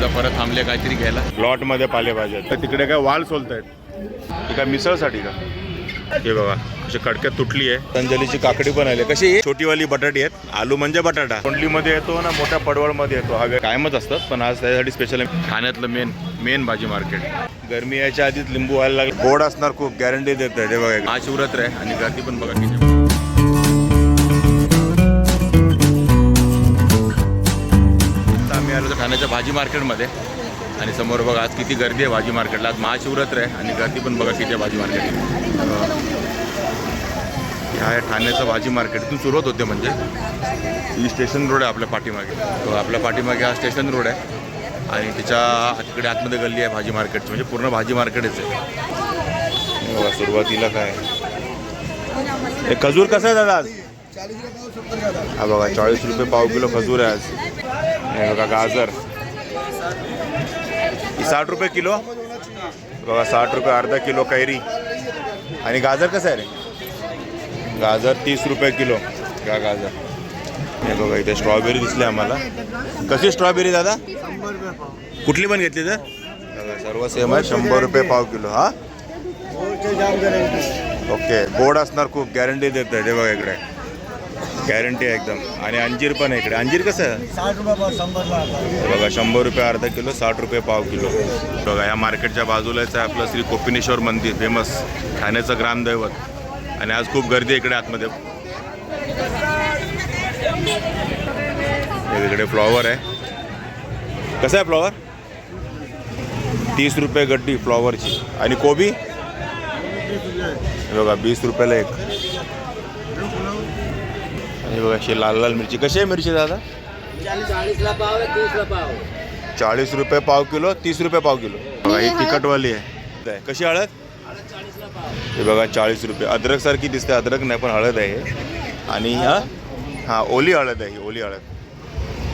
एकदा परत थांबले काहीतरी घ्यायला. प्लॉटमध्ये पालेभाज्या आहेत. तर तिकडे काय वाल सोलत आहेत काय मिसळसाठी का? हे बघा कशी कडक्यात तुटली आहे. पतंजलीची काकडी पण आली. कशी? छोटीवाली बटाटी आहेत. आलू म्हणजे बटाटा. तोंडलीमध्ये येतो ना मोठ्या पडवळमध्ये येतो. हा कायमच असतात पण आज त्यासाठी स्पेशल ठाण्यातलं मेन मेन भाजी मार्केट गरमी यायच्या आधीच लिंबू व्हायला लागले. गोड असणार खूप गॅरंटी देत आहे हे बघा आज शिवरात्र आहे आणि गर्दी पण बघा ठाण्याच्या भाजी मार्केटमध्ये. आणि समोर बघा आज किती गर्दी आहे भाजी मार्केटला. आज महाशिवरात्र आहे आणि गर्दी पण बघा किती आहे भाजी मार्केट ह्या ठाण्याचं भाजी मार्केटतून सुरुवात होते म्हणजे. ही स्टेशन रोड आहे आपल्या पाठीमागे. तो आपल्या पाठीमागे हा स्टेशन रोड आहे. आणि त्याच्या तिकडे आतमध्ये गल्ली आहे भाजी मार्केटची म्हणजे पूर्ण भाजी मार्केटच आहे. बघा सुरुवातीला काय? खजूर कसं आहे दादा आज? हा बघा चाळीस रुपये पाव किलो खजूर आहे आज. हे बघा गाजर. साठ रुपये किलो. बघा साठ रुपये अर्धा किलो कैरी. आणि गाजर कसं आहे रे? गाजर तीस रुपये किलो. का गाजर. हे बघा इथे स्ट्रॉबेरी दिसली आम्हाला. कशी स्ट्रॉबेरी दादा? कुठली पण घेतली तर? बघा, सर्व सेम आहे शंभर रुपये पाव किलो हा? ओके गोड असणार खूप गॅरंटी देत आहे ते बघा इकडे. गॅरंटी आहे एकदम. आणि अंजीर पण आहे इकडे. अंजीर कसं आहे? साठ रुपये शंभरला बघा शंभर रुपये अर्धा किलो साठ रुपये पाव किलो. बघा या मार्केटच्या बाजूलाच आहे आपलं श्री कोपिनेश्वर मंदिर फेमस ठाण्याचं ग्रामदैवत. आणि आज खूप गर्दी आहे इकडे आतमध्ये. इकडे फ्लॉवर आहे. कसं आहे फ्लॉवर? तीस रुपये गड्डी फ्लॉवरची. आणि कोबी? बघा वीस रुपयाला एक. आणि बघा अशी लाल लाल मिरची. कशी आहे मिरची दादा? चाळीसला पाव आहे तीसला पाव चाळीस रुपये पाव किलो तीस रुपये पाव किलो. बघा ही तिखटवाली आहे. कशी हळद? हे बघा चाळीस रुपये. अद्रक सारखी दिसते अद्रक नाही पण हळद आहे हे. आणि हा हां ओली हळद आहे ही ओली हळद.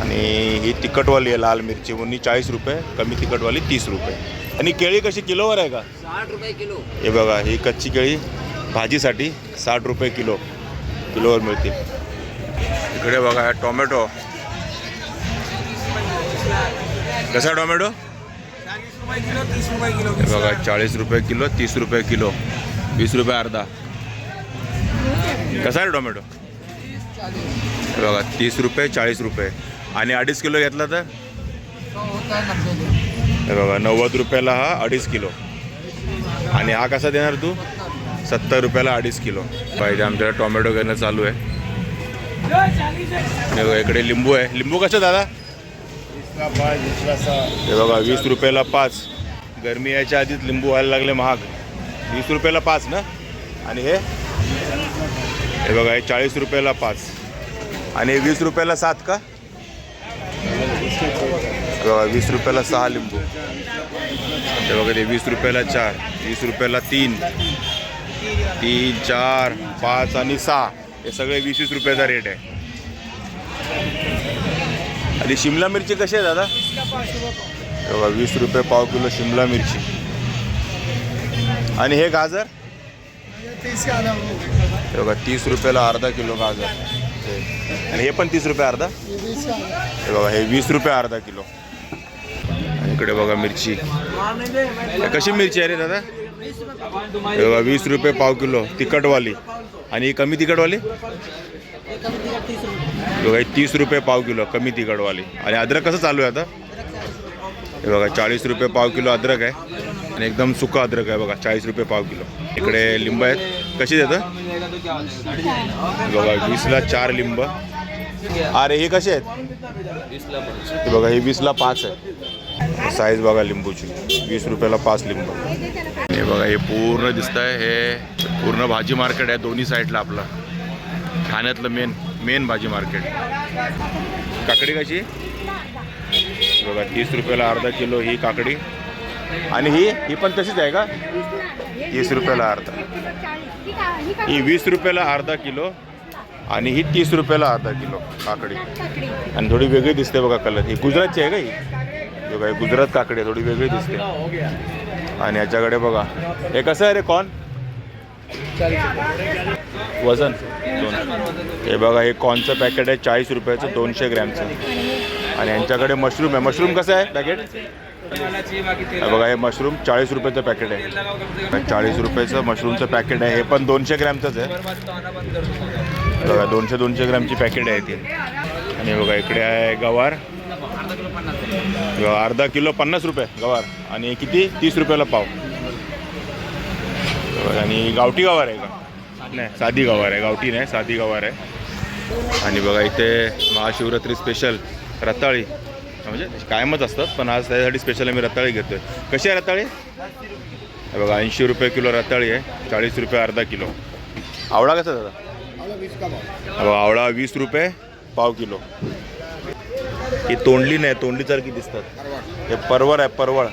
आणि ही तिखटवाली आहे लाल मिरची. ही चाळीस रुपये कमी तिखटवाली तीस रुपये. आणि केळी कशी किलोवर आहे का? साठ रुपये किलो हे बघा ही कच्ची केळी भाजीसाठी साठ रुपये किलो किलोवर मिळतील इकडे बघा टोमॅटो. कसा टोमॅटो? हे बघा चाळीस रुपये किलो तीस रुपये किलो वीस रुपये अर्धा. कसा आहे टोमॅटो? बघा तीस रुपये चाळीस रुपये. आणि अडीच किलो घेतला तर? हे बघा नव्वद रुपयाला हा अडीच किलो. आणि हा कसा देणार तू? सत्तर रुपयाला अडीच किलो. पाहिजे आमच्याकडे टोमॅटो घेणं चालू आहे. हे बघा इकडे लिंबू आहे. लिंबू कसं दादा? हे बघा वीस रुपयाला पाच. गरमी यायच्या आधीच लिंबू व्हायला लागले महाग. वीस रुपयाला पाच ना? आणि हे? हे बघा हे चाळीस रुपयाला पाच. आणि हे वीस रुपयाला सात का? वीस रुपयाला सहा लिंबू. हे बघा ते वीस रुपयाला चार वीस रुपयाला तीन. तीन चार पाच आणि सहा. हे सगळे वीस वीस रुपयाचा रेट आहे. आणि शिमला मिरची कशी आहे दादा? बघा वीस रुपये पाव किलो शिमला मिरची. आणि हे गाजर? बघा तीस रुपयाला अर्धा किलो गाजर. आणि हे पण तीस रुपये अर्धा? हे बघा हे वीस रुपये अर्धा किलो. इकडे बघा मिरची. कशी मिरची आहे रे दादा? बघा वीस रुपये पाव किलो तिखटवाली. आणि कमी तिखटवाली? बघा तीस रुपये पाव किलो कमी तिखटवाली. आणि अद्रक कसं चालू आहे आता? हे बघा चाळीस रुपये पाव किलो अद्रक आहे. आणि एकदम सुका अद्रक आहे बघा चाळीस रुपये पाव किलो. इकडे लिंब आहेत. कशी देतं? बघा वीसला चार लिंब. अरे हे कसे आहेत? हे बघा हे वीसला पाच आहे साईज बघा लिंबूची. वीस रुपयाला पाच लिंब. हे बघा हे पूर्ण दिसत आहे हे पूर्ण भाजी मार्केट आहे दोन्ही साईडला आपलं. ठाण्यातलं मेन मेन भाजी मार्केट. काकडी कशी? बघा तीस रुपयाला अर्धा किलो ही काकडी. आणि ही ही पण तशीच आहे का? तीस रुपयाला अर्धा. ही वीस रुपयाला अर्धा किलो आणि ही तीस रुपयाला अर्धा किलो काकडी. आणि थोडी वेगळी दिसते बघा कलर. ही गुजरातची आहे का ही? बघा ही गुजरात काकडी आहे थोडी वेगळी दिसते. आणि याच्याकडे बघा. हे कसं आहे रे कॉन वजन दोन. हे बघा हे कॉर्नचं पॅकेट आहे चाळीस रुपयाचं दोनशे ग्रॅमचं. आणि यांच्याकडे मशरूम आहे. मशरूम कसं आहे पॅकेट हे बघा हे मशरूम चाळीस रुपयाचं पॅकेट आहे. चाळीस रुपयाचं मशरूमचं पॅकेट आहे. हे पण दोनशे ग्रॅमचंच आहे. बघा दोनशे दोनशे ग्रॅमची पॅकेट आहे ती. आणि बघा इकडे आहे गवार. अर्धा किलो पन्नास रुपये गवार. आणि किती? तीस रुपयाला पाव. आणि गावठी गवार आहे का? नाही साधी गवार आहे. गावठी नाही साधी गवार आहे. आणि बघा इथे महाशिवरात्री स्पेशल रताळी. म्हणजे कायमच असतात पण आज त्यासाठी स्पेशल आम्ही रताळी घेतोय. कशी आहे रताळी? हे बघा ऐंशी रुपये किलो रताळी आहे चाळीस रुपये अर्धा किलो. आवळा कसा दादा? आवळा वीस रुपये पाव किलो. ही तोंडली नाही तोंडलीसारखी दिसतात. हे परवळ आहे परवळ.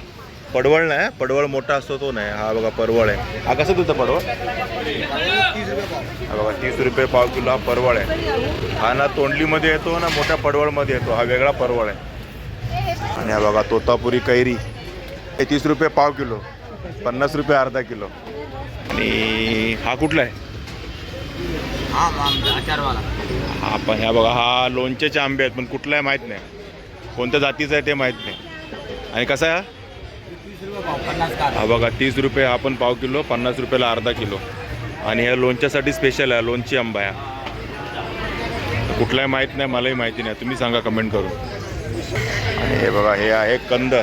पडवळ नाही पडवळ मोठा असतो तो नाही. हा बघा परवळ आहे. हा कसं तुझं पडवळ? हा बघा तीस रुपये पाव किलो हा परवळ आहे. हा ना तोंडलीमध्ये येतो ना मोठ्या पडवळमध्ये येतो. हा वेगळा परवळ आहे. आणि हा बघा तोतापुरी कैरी. हे तीस रुपये पाव किलो. पन्नास रुपये अर्धा किलो. आणि हा कुठला आहे? हा हा पण ह्या बघा हा लोणचेचे आंबे आहेत पण कुठला आहे माहीत नाही. कोणत्या जातीचा आहे ते माहीत नाही. आणि कसा आहे हा? बघा तीस रुपये हा पण पाव किलो पन्नास रुपयाला अर्धा किलो. आणि ह्या लोणच्यासाठी स्पेशल आहे लोणची आंबा या कुठलाही माहीत नाही मलाही माहिती नाही. तुम्ही सांगा कमेंट करून. आणि हे बघा हे आहे कंद.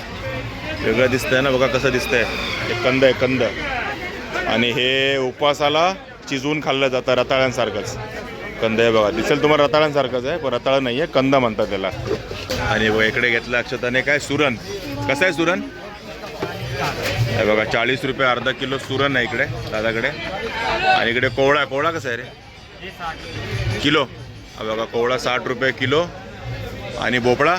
वेगळं दिसतंय ना बघा कसं दिसतंय. हे कंद आहे कंद. आणि हे उपवासाला चिजवून खाल्लं जातं रताळ्यांसारखंच. कंद आहे बघा. दिसेल तुम्हाला रताळ्यांसारखंच आहे पण रताळं नाही आहे कंद म्हणतात त्याला. आणि इकडे घेतलं अक्षताने. काय सुरण? कसं आहे सुरण? हे बघा चाळीस रुपये अर्धा किलो सुरण आहे इकडे दादाकडे. आणि इकडे कोवळा कोवळा कसा आहे रे? किलो. हा बघा कोवळा साठ रुपये किलो. आणि भोपळा?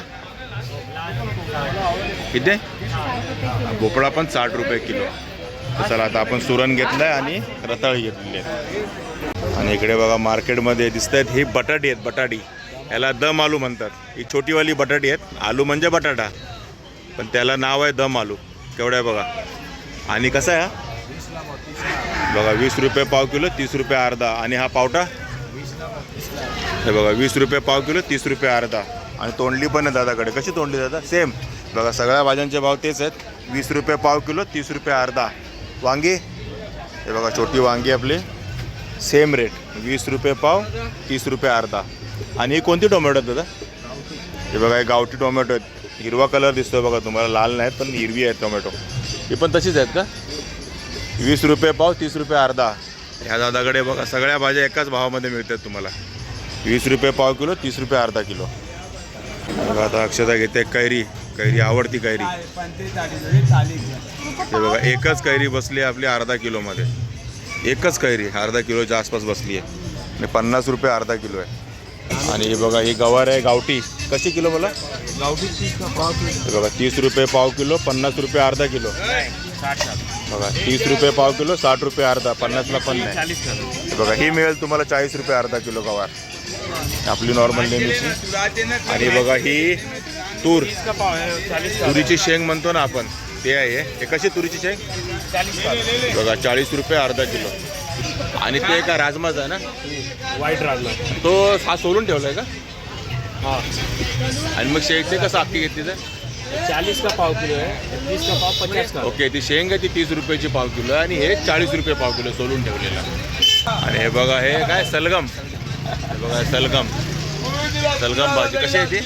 किती? आहे? भोपळा पण साठ रुपये किलो. तर चला आता आपण सुरण घेतलं आहे आणि रताळी घेतलेली आहे. आणि इकडे बघा मार्केटमध्ये दिसत आहेत ही बटाटी आहेत बटाटी. याला दम आलू म्हणतात. ही छोटीवाली बटाटी आहेत. आलू म्हणजे बटाटा. पण त्याला नाव आहे दम आलू. केवढा आहे बघा. आणि कसं आहे हा? बघा वीस रुपये पाव किलो तीस रुपये अर्धा. आणि हा पावटा? हे बघा वीस रुपये पाव किलो तीस रुपये अर्धा. आणि तोंडली पण आहे दादाकडे. कशी तोंडली दादा? सेम बघा सगळ्या भाज्यांचे भाव तेच आहेत. वीस रुपये पाव किलो तीस रुपये अर्धा. वांगी? हे बघा छोटी वांगी आपली. सेम रेट वीस रुपये पाव तीस रुपये अर्धा. आणि ही कोणती टोमॅटो आहेत दादा? हे बघा हे गावठी टोमॅटो आहेत. हिरवा कलर दिसतोय बघा तुम्हाला लाल नाहीत पण हिरवी आहेत टोमॅटो. ही पण तशीच आहेत का? वीस रुपये पाव तीस रुपये अर्धा. ह्या दादाकडे बघा सगळ्या भाज्या एकाच भावामध्ये मिळतात तुम्हाला. वीस रुपये पाव किलो तीस रुपये अर्धा किलो. बघा आता अक्षता घेते कैरी. कैरी आवडती कैरी. हे बघा एकच कैरी बसली आहे आपली अर्धा किलोमध्ये. एकच कैरी अर्धा किलोच्या आसपास बसली आहे. आणि पन्नास रुपये अर्धा किलो आहे. आणि हे बघा ही गवार आहे गावठी. कशी किलो हे बघा तीस रुपये पाव किलो पन्नास रुपये अर्धा किलो. बघा तीस रुपये पाव किलो साठ रुपये अर्धा पन्नासला पण नाही. हे बघा ही मिळेल तुम्हाला चाळीस रुपये अर्धा किलो गवार. आपली नॉर्मल नेहमीची. आणि बघा ही तूर. तुरीची शेंग म्हणतो ना आपण ते आहे. हे कशी तुरीची शेंग? बघा चाळीस रुपये अर्धा किलो. आणि ते का राजमाच आहे ना? वाईट राजमा. तो हा सोलून ठेवलाय का? हाँ. आणि मग शेंग ते कसं अख्खी घेतली तर? चालीस का पाव किलो है तीस का पाव पचास का? ओके ती शेंग आहे ती तीस रुपयाची पाव किलो आहे आणि हे चाळीस रुपये पाव किलो सोलून ठेवलेलं. आणि हे बघा हे काय? सलगम. हे बघा हे सलगम. सलगम भाजी कशी आहे ती?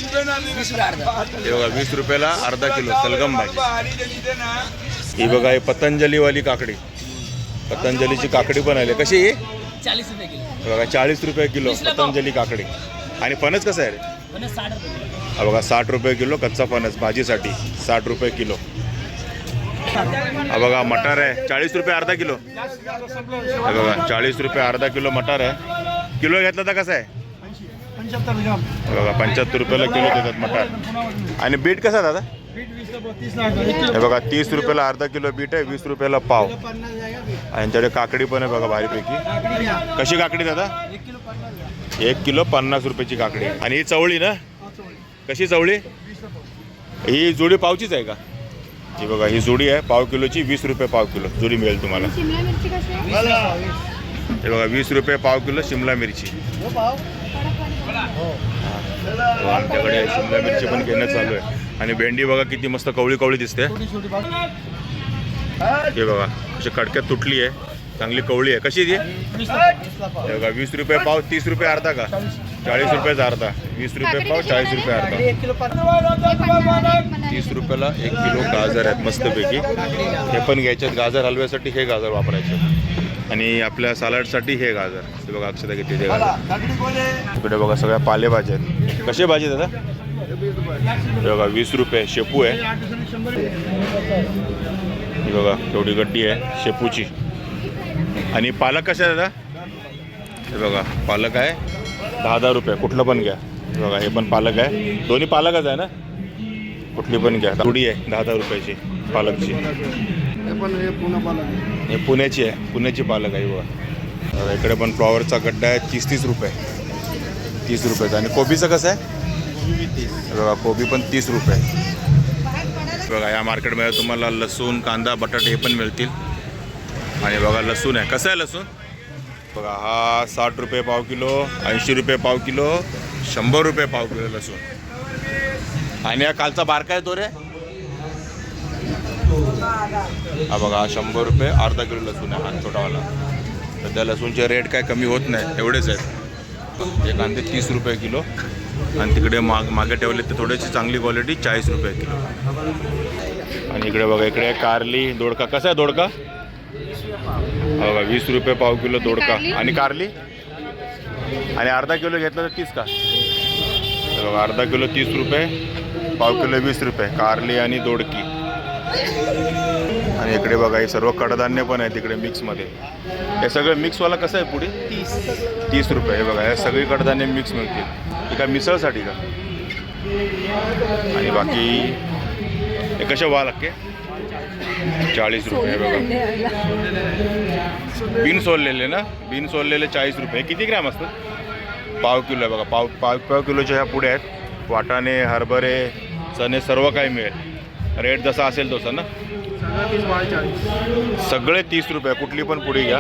हे बघा वीस रुपयाला अर्धा किलो सलगम भाजी. ही बघा ही पतंजलीवाली काकडी. पतंजलीची काकडी पण आली. कशी ही? चालीस रुपये किलो. हे बघा चाळीस रुपये किलो पतंजली काकडी. आणि फणस कसं आहे रे? हा बघा साठ रुपये किलो कच्चा फणस भाजीसाठी साठ रुपये किलो. हा बघा मटार आहे चाळीस रुपये अर्धा किलो. हे बघा चाळीस रुपये अर्धा किलो मटार आहे. किलो घेतला तर कसं आहे? बघा पंच्याहत्तर रुपयाला किलो देतात मटार. आणि बीट कसा आहे दादा? हे बघा तीस रुपयाला अर्धा किलो बीट आहे वीस रुपयाला पाव. आणि यांच्याकडे काकडी पण आहे बघा भारीपैकी. कशी काकडी दादा? एक किलो पन्नास रुपयाची काकडी आणि ही चवळी ना? कशी चवळी? ही जोडी पावचीच आहे का? ही बघा ही जोडी आहे पाव किलोची वीस रुपये पाव किलो. जोडी मिळेल तुम्हाला. शिमला मिरची कशी आहे? हे बघा वीस रुपये पाव किलो शिमला मिरची. वाली तो आमच्याकडे शिमला मिरची पण घेणं चालू आहे. आणि भेंडी बघा किती मस्त कवळी कवळी दिसते हे बघा कशी कडक्यात तुटली आहे. चांगली कवळी आहे. कशी ती? वीस बघा वीस रुपये पाव तीस रुपये अर्धा का? चाळीस रुपयाचा अर्धा. वीस रुपये पाव चाळीस रुपये अर्धा. तीस रुपयाला एक किलो गाजर आहेत मस्तपैकी. हे पण घ्यायचे आहेत गाजर हलव्यासाठी हे गाजर वापरायचे. आणि आपल्या सॅलडसाठी हे गाजर. हे बघा अक्षता घेतली ते गाजर. इकडे बघा सगळ्या पालेभाज्या आहेत. कसे भाजी दादा? हे बघा वीस रुपये. शेपू आहे. ही बघा केवढी गड्डी आहे. शेपूची. आणि पालक कशा आहे दादा? हे बघा पालक आहे. दहा दहा रुपये कुठलं पण घ्या. बघा हे पण पालक आहे. दोन्ही पालकच आहे ना? कुठली पण घ्या. थोडी आहे दहा दहा रुपयाची पालकची. हे पुण्याची आहे पुण्याची पालक आहे बघा. इकडे पण फ्लॉवरचा गड्डा आहे तीस तीस रुपये. तीस रुपयाचा आणि कोबीचं कसं आहे? बघा कोबी पण तीस रुपये. बघा या मार्केटमध्ये तुम्हाला लसूण कांदा बटाटे हे पण मिळतील. आणि बघा लसूण आहे. कसं आहे लसूण? बघा हा साठ रुपये पाव किलो ऐंशी रुपये पाव किलो शंभर रुपये पाव किलो लसूण. आणि हा कालचा बारका आहे तो रे? हा बघा हा शंभर रुपये अर्धा किलो लसूण आहे हा छोटावाला. सध्या लसूणचे रेट काय कमी होत नाही एवढेच आहेत. हे कांदे तीस रुपये किलो. आणि तिकडे माग मागे ठेवले तर थोडीशी चांगली क्वालिटी चाळीस रुपये किलो. आणि इकडे बघा इकडे कारली दोडका. कसा आहे दोडका? हा वीस रुपये पाव किलो दोडका. आणि कारली? आणि अर्धा किलो घेतलं तर तीस का? बघा अर्धा किलो तीस रुपये पाव किलो वीस रुपये कारली आणि दोडकी. आणि इकडे बघा हे सर्व कडधान्य पण आहे तिकडे मिक्समध्ये हे सगळं मिक्सवाला कसं आहे पुढे? तीस. तीस रुपये हे बघा हे सगळी कडधान्य मिक्स मिळतील. काय मिसळसाठी का? आणि बाकी हे कसे वाल अक्के चाळीस रुपये बघा. बिन सोललेले ना? बिन सोललेले चाळीस रुपये. किती ग्रॅम असतात पाव किलो आहे बघा. पाव पाव पाव किलोच्या ह्या पुढे आहेत. वाटाणे हरभरे चणे सर्व काही मिळेल. रेट जसा असेल तसा ना? सगळे तीस रुपये. कुठली पण पुडी घ्या.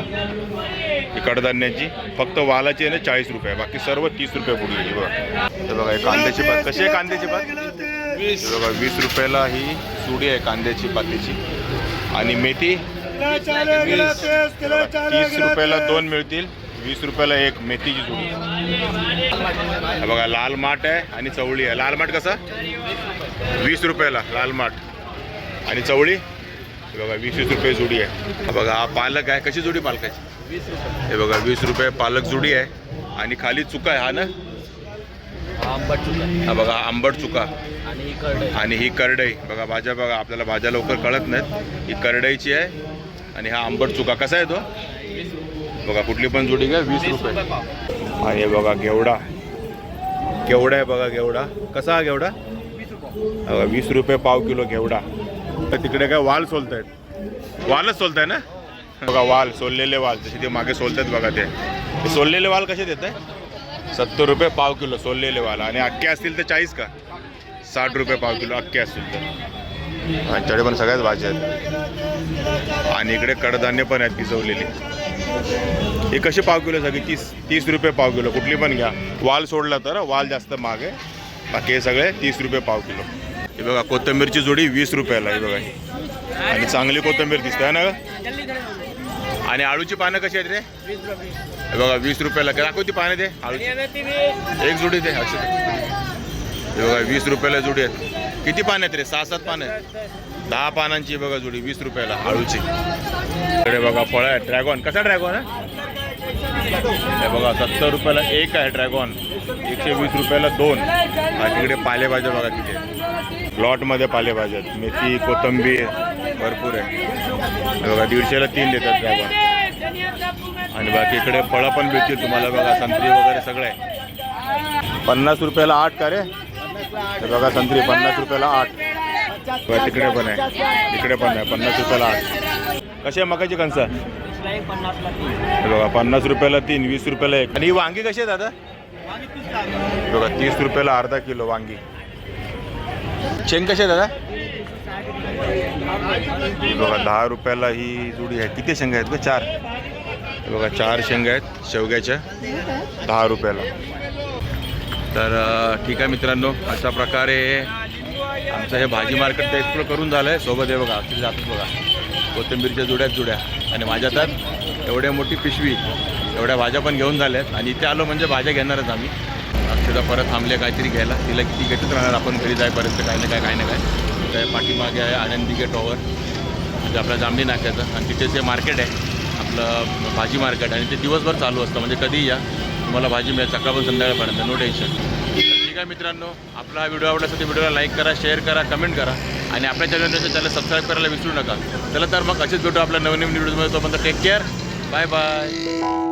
ही कडधान्याची फक्त वालाची आहे ना चाळीस रुपये. बाकी सर्व तीस रुपये पुडी आहे. बघा. तर बघा हे कांद्याची पात. कशी आहे कांद्याची पात? बघा वीस रुपयाला ही सुडी आहे कांद्याची पातीची. आणि मेथी? तीस रुपयाला दोन मिळतील वीस रुपयाला एक मेथीची जुडी. हे बघा लाल माठ आहे आणि चवळी आहे. लाल माठ कसा? वीस रुपयाला लाल माठ. आणि चवळी? हे बघा वीस वीस रुपये जुडी आहे. हा बघा हा पालक आहे. कशी जुडी पालकाची? हे बघा वीस रुपये पालक जुडी आहे. आणि खाली चुका आहे हा ना? आंबट चुका हा बघा आंबट चुका. आणि ही करडई. बघा भाज्या बघा आपल्याला भाज्या लवकर कळत नाहीत. ही करडईची आहे आणि हा आंबट चुका. कसा आहे तो? बघा कुठली पण जुडी घ्या वीस रुपये. आणि बघा घेवडा. घेवडा आहे बघा घेवडा. कसा हा घेवडा? बघा वीस रुपये पाव किलो घेवडा. तर तिकडे काय वाल सोलत आहेत वालच सोलताय ना? बघा वाल सोललेले वाल. जसे ते मागे सोलतात बघा ते. ते सोललेले वाल कसे देत आहे सत्तर रुपये पाव किलो सोललेले वाल. आणि अख्खे असतील तर चाळीस का? साठ रुपये पाव किलो अख्खे असतील तर. आमच्याकडे पण सगळ्याच भाज्या आहेत. आणि इकडे कडधान्य पण आहेत भिजवलेली हे कसे पाव किलो सगळी? तीस तीस रुपये पाव किलो. कुठली पण घ्या. वाल सोडला तर वाल जास्त महाग आहे बाकी हे सगळे तीस रुपये पाव किलो. हे बघा कोथिंबीरची जोडी वीस रुपयाला हे बघा आणि चांगली कोथिंबीर दिसते ना ग? आणि आळूची पानं कशी आहेत रे? हे बघा वीस रुपयाला. दाखव ती पानं दे आळूची. एक जोडी दे हे बघा वीस रुपयाला जोडी आहेत. किती पान आहेत रे? सहा सात पान आहेत. दहा पानांची बघा जोडी वीस रुपयाला आळूची इकडे बघा फळ आहे ड्रॅगॉन कसा ड्रॅगॉन आहे? बघा सत्तर रुपयाला एक आहे ड्रॅगॉन एकशे वीस रुपयाला दोन. आणि तिकडे पालेभाज्या बघा तिथे. प्लॉटमध्ये लॉटमध्ये पालेभाज्या आहेत. मेथी कोथंबीर भरपूर आहे. बघा दीडशेला तीन देतात ड्रॅगॉन आणि बाकी इकडे फळं पण भेटतील तुम्हाला बघा संत्री वगैरे सगळं आहे. पन्नास रुपयाला आठ का रे? हे बघा संत्री पन्नास रुपयाला आठ. बघा तिकडे पण आहे. तिकडे पण आहे पन्नास रुपयाला आठ. कशी आहे मकाची कणसं? हे बघा पन्नास रुपयाला तीन वीस रुपयाला एक. आणि ही वांगी कशी आहे दादा? बघा तीस रुपयाला अर्धा किलो वांगी. शेंग कशी आहे दादा? बघा दहा रुपयाला ही जुडी आहे. किती शेंगा आहेत का चार. बघा चार शेंगा आहेत शेवग्याच्या. दहा रुपयाला. तर ठीक आहे मित्रांनो अशा प्रकारे आमचं हे भाजी मार्केट तर एक्सप्लोर करून झालं आहे सोबत हे बघा तिथे जातच बघा. कोथिंबीरच्या जुड्याच जुड्या. आणि माझ्या तर एवढ्या मोठी पिशवी एवढ्या भाज्या पण घेऊन झाल्या आहेत आणि इथे आलो म्हणजे भाज्या घेणारच आम्ही. अक्षरशः परत थांबले काहीतरी घ्यायला. तिला किती घेतच राहणार आपण घरी जायपर्यंत काही ना काय काही ना काय त्या पाठीमागे आहे आनंदी गेट टॉवर म्हणजे आपल्या जांभली नाक्याचं. आणि तिथे जे मार्केट आहे. आपलं भाजी मार्केट आणि ते दिवसभर चालू असतं. म्हणजे कधीही या. तुम्हाला भाजी मिळेल सकाळपासून संध्याकाळपर्यंत नो टेन्शन ठीक आहे मित्रांनो आपला हा व्हिडिओ आवडला असेल तर व्हिडिओला लाईक करा शेअर करा कमेंट करा. आणि आपल्या चॅनलच्या चॅनल सबस्क्राईब करायला विसरू नका. चला तर मग असेच भेटू आपल्या नवीन नवीन व्हिडिओमध्ये तोपर्यंत टेक केअर बाय बाय